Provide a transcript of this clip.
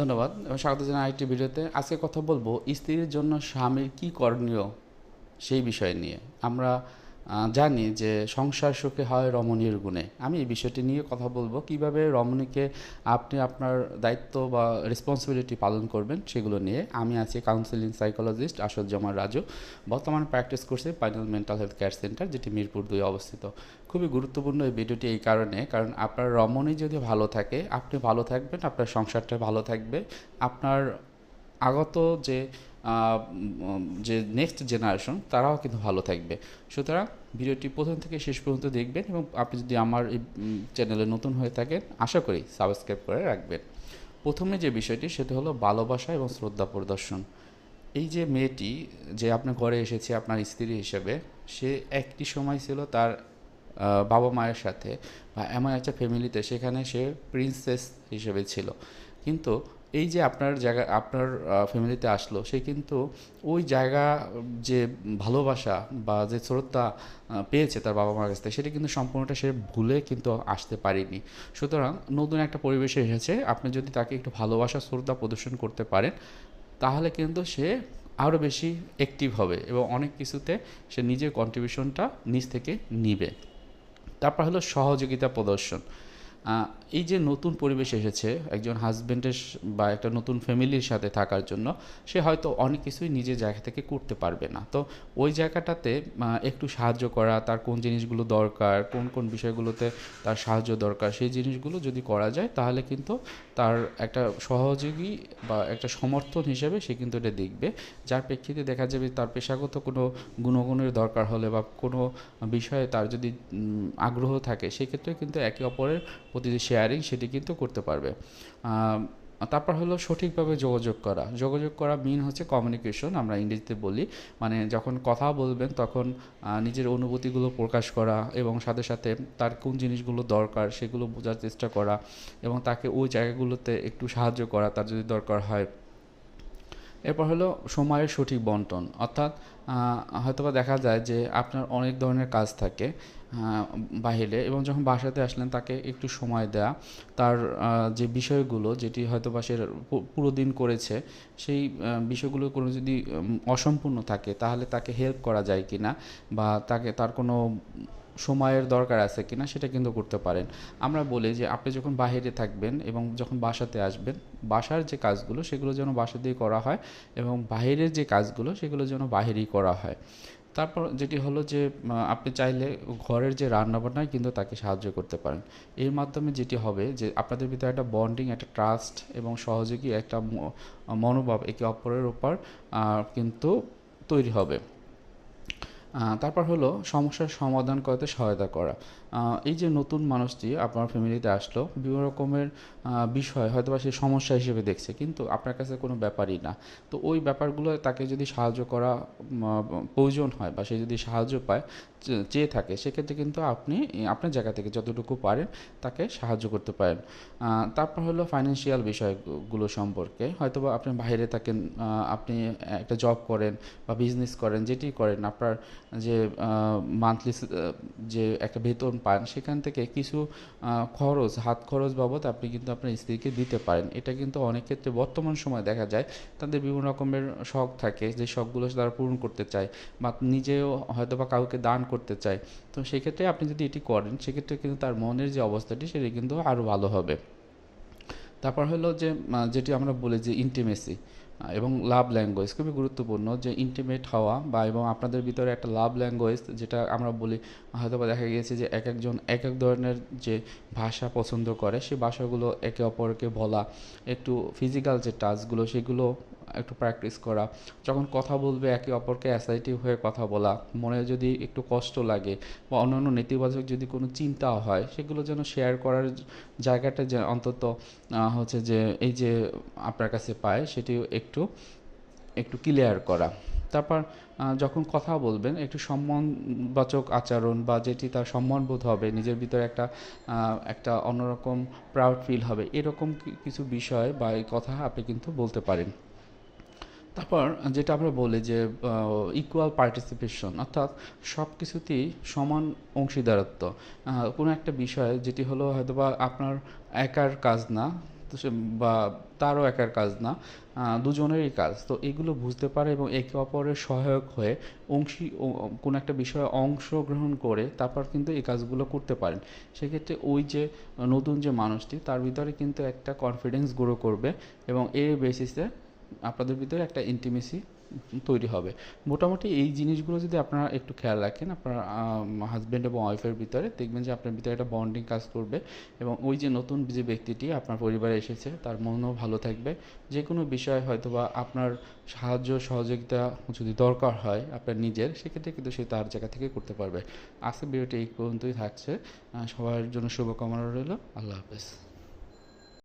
ধন্যবাদ এবং স্বাগত জানাই আরেকটি ভিডিওতে। আজকে কথা বলব স্ত্রীর জন্য স্বামীর কি করণীয় সেই বিষয় নিয়ে। আমরা জানি যে সংসার সুখে হয় রমণীর গুণে। আমি এই বিষয়টি নিয়ে কথা বলব। কীভাবে রমণীকে আপনি আপনার দায়িত্ব বা রেসপন্সিবিলিটি পালন করবেন সেগুলো নিয়ে। আমি আছি কাউন্সিলিং সাইকোলজিস্ট আসদ জামার রাজু। বর্তমানে প্র্যাকটিস করছি final mental health care centre যেটি মিরপুর দুই অবস্থিত। খুবই গুরুত্বপূর্ণ এই ভিডিওটি এই কারণে, কারণ আপনার রমণী যদি ভালো থাকে, আপনি ভালো থাকবেন, আপনার সংসারটা ভালো থাকবে। আপনার আগত যে যে নেক্সট জেনারেশন তারাও কিন্তু ভালো থাকবে। সুতরাং ভিডিওটি প্রথম থেকে শেষ পর্যন্ত দেখবেন এবং আপনি যদি আমার এই চ্যানেলে নতুন হয়ে থাকেন, আশা করি সাবস্ক্রাইব করে রাখবেন। প্রথমে যে বিষয়টি, সেটা হলো ভালোবাসা এবং শ্রদ্ধা প্রদর্শন। এই যে মেয়েটি, যে আপনার ঘরে এসেছে, আপনার স্ত্রী হিসেবে, সে একটি সময় ছিল তার বাবা মায়ের সাথে বা এমন একটা ফ্যামিলিতে সেখানে সে প্রিন্সেস হিসেবে ছিল। কিন্তু এই যে আপনার জায়গা, আপনার ফ্যামিলিতে আসলো, সে কিন্তু ওই জায়গা, যে ভালোবাসা বা যে শ্রদ্ধা পেয়েছে তার বাবা মার কাছ থেকে, সেটা কিন্তু সম্পূর্ণটা সে ভুলে কিন্তু আসতে পারেনি। সুতরাং নতুন একটা পরিবেশে এসেছে, আপনি যদি তাকে একটু ভালোবাসা, শ্রদ্ধা প্রদর্শন করতে পারেন, তাহলে কিন্তু সে আরও বেশি অ্যাক্টিভ হবে এবং অনেক কিছুতে সে নিজের কন্ট্রিবিউশনটা নিজ থেকে নিবে। তারপর হলো সহযোগিতা প্রদর্শন। এই যে নতুন পরিবেশ এসেছে, একজন হাজব্যান্ডের বা একটা নতুন ফ্যামিলির সাথে থাকার জন্য, সে হয়তো অনেক কিছুই নিজের জায়গা থেকে করতে পারবে না। তো ওই জায়গাটাতে একটু সাহায্য করা, তার কোন জিনিসগুলো দরকার, কোন কোন বিষয়গুলোতে তার সাহায্য দরকার, সেই জিনিসগুলো যদি করা যায়, তাহলে কিন্তু তার একটা সহযোগী বা একটা সমর্থন হিসেবে সে কিন্তু এটা দেখবে। যার প্রেক্ষিতে দেখা যাবে তার পেশাগত কোনো গুণগুণের দরকার হলে বা কোনো বিষয়ে তার যদি আগ্রহ থাকে, সেক্ষেত্রে কিন্তু একে অপরের প্রতি যে শেয়ারিং সেটি কিন্তু করতে পারবে। তারপর হলো সঠিকভাবে যোগাযোগ করা। যোগাযোগ করা মেন হচ্ছে কমিউনিকেশন আমরা ইংরেজিতে বলি। মানে যখন কথা বলবেন তখন নিজের অনুভূতিগুলো প্রকাশ করা এবং সাথে সাথে তার কোন জিনিসগুলো দরকার সেগুলো বোঝার চেষ্টা করা এবং তাকে ওই জায়গাগুলোতে একটু সাহায্য করা তার যদি দরকার হয়। এরপর হলো সময়ের সঠিক বন্টন। অর্থাৎ হয়তোবা দেখা যায় যে আপনার অনেক ধরনের কাজ থাকে বাহিরে এবং যখন বাসাতে আসলেন তাকে একটু সময় দেওয়া তার যে বিষয়গুলো যেটি হয়তো বা সে পুরো দিন করেছে, সেই বিষয়গুলো কোনো যদি অসম্পূর্ণ থাকে তাহলে তাকে হেল্প করা যায় কি না বা তাকে, তার কোনো সময়ের দরকার আছে কিনা সেটা কিন্তু করতে পারেন। আমরা বলি যে আপনি যখন বাইরে থাকবেন এবং যখন বাসাতে আসবেন বাসার যে কাজগুলো সেগুলো যেন বাসাতেই করা হয় এবং বাইরের যে কাজগুলো সেগুলো যেন বাহিরেই করা হয়। তারপর যেটি হলো যে আপনি চাইলে ঘরের যে রান্নাবান্নায় কিন্তু তাকে সাহায্য করতে পারেন। এর মাধ্যমে যেটি হবে যে আপনাদের ভিতরে একটা বন্ডিং একটা ট্রাস্ট এবং সহযোগী একটা মনোভাব একে অপরের আহ, কিন্তু তৈরি হবে। তারপর হলো সমস্যার সমাধান করতে সহায়তা করা। এই যে নতুন মানুষটি আপনার ফ্যামিলিতে আসলো, বিভিন্ন রকমের বিষয় হয়তো বা সে সমস্যা হিসেবে দেখছে, কিন্তু আপনার কাছে কোনো ব্যাপারই না। তো ওই ব্যাপারগুলো তাকে যদি সাহায্য করা প্রয়োজন হয় বা সে যদি সাহায্য পায় চেয়ে থাকে, সেক্ষেত্রে কিন্তু আপনি, আপনার জায়গা থেকে যতটুকু পারেন তাকে সাহায্য করতে পারেন। তারপর হলো ফাইন্যান্সিয়াল বিষয়গুলো সম্পর্কে হয়তো বা আপনি বাইরে থাকেন আপনি একটা জব করেন বা বিজনেস করেন, যেটি করেন, আপনার যে মান্থলি যে একটা বেতন পান, সেখান থেকে কিছু খরচ, হাত খরচ বাবদ আপনি কিন্তু আপনার স্ত্রীকে দিতে পারেন। এটা কিন্তু অনেক ক্ষেত্রে বর্তমান সময় দেখা যায়, তাদের বিভিন্ন রকমের শখ থাকে, যে শখগুলো তারা পূরণ করতে চায় বা নিজেও হয়তো বা কাউকে দান করতে চায়। তো সেক্ষেত্রে আপনি যদি এটি করেন, সেক্ষেত্রে কিন্তু তার মনের যে অবস্থাটি, সেটি কিন্তু আরও ভালো হবে। তারপর হলো যে যেটি আমরা বলি যে ইন্টিমেসি এবং লাভ ল্যাঙ্গুয়েজ খুবই গুরুত্বপূর্ণ, যে ইন্টিমেট হওয়া বা এবং আপনাদের ভিতরে একটা লাভ ল্যাঙ্গুয়েজ যেটা আমরা বলি হয়তো বা দেখা গিয়েছে যে এক একজন এক এক ধরনের যে ভাষা পছন্দ করে, সে ভাষাগুলো একে অপরকে বলা, একটু ফিজিক্যাল যে টাচগুলো সেগুলো একটু প্র্যাকটিস করা। যখন কথা বলবে, একে অপরকে অ্যাসাইটিভ হয়ে কথা বলা। মনে যদি একটু কষ্ট লাগে বা অন্যান্য নেতিবাচক যদি কোনো চিন্তা হয়, সেগুলো যেন শেয়ার করার জায়গাটা যে অন্তত হচ্ছে যে এই যে আপনার কাছে পায়, সেটি একটু একটু ক্লিয়ার করা। তারপর যখন কথা বলবেন, একটু সম্মানবাচক আচরণ বা যেটি তার সম্মানবোধ হবে, নিজের ভিতরে একটা একটা অন্যরকম প্রাউড ফিল হবে, এরকম কিছু বিষয় বা এই কথা আপনি কিন্তু বলতে পারেন। তারপর যেটা আমরা বলি যে ইকুয়াল পার্টিসিপেশন অর্থাৎ সব কিছুতেই সমান অংশীদারত্ব। কোনো একটা বিষয় যেটি হলো হয়তোবা আপনার একার কাজ না বা তারও একার কাজ না দুজনেরই কাজ। তো এগুলো বুঝতে পারে এবং একে অপরের সহায়ক হয়ে অংশী কোনো একটা বিষয়ে অংশগ্রহণ করে তারপর কিন্তু এই কাজগুলো করতে পারেন। সেক্ষেত্রে ওই যে নতুন যে মানুষটি, তার ভিতরে কিন্তু একটা কনফিডেন্স গ্রো করবে এবং এর বেসিসে আপনাদের ভিতরে একটা ইন্টিমেসি তৈরি হবে। মোটামুটি এই জিনিসগুলো যদি আপনারা একটু খেয়াল রাখেন, আপনার হাজব্যান্ড এবং ওয়াইফের ভিতরে দেখবেন যে আপনার ভিতরে একটা বন্ডিং কাজ করবে এবং ওই যে নতুন যে ব্যক্তিটি আপনার পরিবারে এসেছে, তার মনও ভালো থাকবে। যে কোনো বিষয় হয়তো বা আপনার সাহায্য, সহযোগিতা যদি দরকার হয় আপনার নিজের, সেক্ষেত্রে কিন্তু সে তার জায়গা থেকে করতে পারবে। আজকের ভিডিওটি এই পর্যন্তই থাকছে। সবার জন্য শুভকামনা রইল। আল্লাহ হাফেজ।